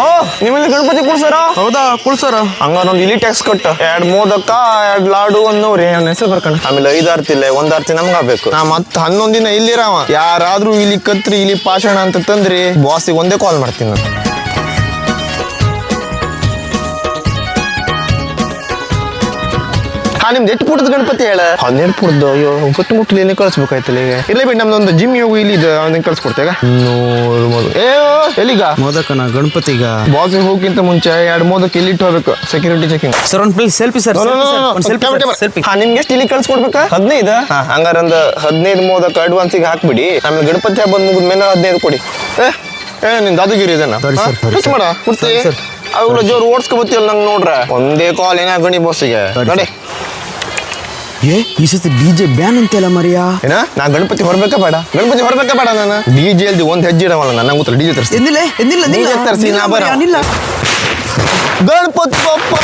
ಓ ನಿಮ್ಮಲ್ಲಿ ಗಣಪತಿ ಕುಳ್ಸರ ಹೌದಾ ಕುಳ್ಸರ ಹಂಗಾರ ಒಂದು ಇಲಿ ಟ್ಯಾಕ್ಸ್ ಕಟ್ಟ. ಎರಡ್ ಮೋದಕ ಎರಡ್ ಲಾಡು ಅನ್ನೋರಿ ನೂರಿ ನನ್ನ ಹೆಸರು ಬರ್ಕಣ ಆಮೇಲೆ ಐದು ಆರ್ತಿಲ್ಲ ಒಂದ್ ಆರ್ತಿ ನಮ್ಗ ಆಗ್ಬೇಕು. ನಾ ಮತ್ ಹನ್ನೊಂದ್ ದಿನ ಇಲ್ಲಿರಾವ ಯಾರಾದ್ರೂ ಇಲ್ಲಿ ಕತ್ರಿ ಇಲ್ಲಿ ಪಾಷಾಣ ಅಂತ ತಂದ್ರಿ ಬಾಸಿಗೆ ಒಂದೇ ಕಾಲ್ ಮಾಡ್ತೀನಿ ನಾನು. ಹಾ ನಿಮ್ದು ಎಷ್ಟು ಪುಟದ ಗಣಪತಿ ಹೇಳ? ಹನ್ನೆರಡು ಪುಟದ ಅಯ್ಯೋ ಗಟ್ಟು ಮುಟ್ಟಲಿ ಕಳಿಸ್ಬೇಕಾಯ್ತಲ್ಲ ಈಗ. ಇಲ್ಲ ಬಿಟ್ಟು ನಮ್ದೊಂದು ಜಿಮ್ ಯೋಗ ಇಲ್ಲಿ ಇದೆ ಕಳ್ಸಿ ಕೊಡ್ತೇಗ ನೂರು ಏ ಎಲ್ಲಿಗ? ಮೋದಕನ ಗಣಪತಿಗ. ಬಾಸ್ ಹೋಗಿಂತ ಮುಂಚೆ ಎರಡು ಮೋದಕ ಇಲ್ಲಿ ಇಟ್ಟು ಹೋಗ್ಬೇಕು? ಸೆಕ್ಯೂರಿಟಿ ಚೆಕಿಂಗ್ ಸರ್ ಒಂದು ಪ್ಲೀಸ್ ಸೆಲ್ಫಿ ಸರ್ ಸೆಲ್ಫಿ ಹಾ ನಿಮ್ಗೆ ಎಷ್ಟು ಇಲ್ಲಿ ಕಳ್ಸ್ಕೊಡ್ಬೇಕಾ? ಹದಿನೈದು. ಹಾ ಹಂಗಾರ ಒಂದು ಹದಿನೈದು ಮೋದಕ ಅಡ್ವಾನ್ಸಿಗೆ ಹಾಕ್ಬಿಡಿ. ಆಮೇಲೆ ಗಣಪತಿ ಹಬ್ಬ ಮುಗಿದ ಮೇಲೆ ಹದಿನೈದು ಕೊಡಿ. ಏ ಏ ನಿನ್ ದಾದುಗಿರಿ ಇದನ್ನ. ಮಾಡ. ಅವುಗಳ ಜೋರು ಓಡಿಸ್ಕೊ ಬತ್ತಿಯಲ್ಲ ನಂಗೆ ನೋಡ್ರೆ. ಒಂದೇ ಕಾಲ್ ಏನ ಗಣಿ ನೋಡಿ ಸರಿ ನಡಿ ಏ ಈ ಸತಿ ಡಿ ಜೆ ಬ್ಯಾನ್ ಅಂತೆಲ್ಲ ಮರಿಯಾ? ಏನ? ನಾ ಗಣಪತಿ ಹೊರಬೇಕಾ ಬೇಡ? ಗಣಪತಿ ಹೊರಬೇಕಾ ಬೇಡ ನಾನು? ಡಿ ಜೆ ಅಲ್ದಿ ಒಂದ್ ಹೆಜ್ಜೆ ಇಡವಲ್ಲ ನಾನು ನಂಗೆ ಡಿ ಜೆ ತರಿಸ್ತೀನಿ. ಎಂದಿಲ್ಲ? ಎಂದಿಲ್ಲ ತರ್ಸಿ, ನಾ ಬರ. ಗಣಪತಿ ಬಪ್ಪ!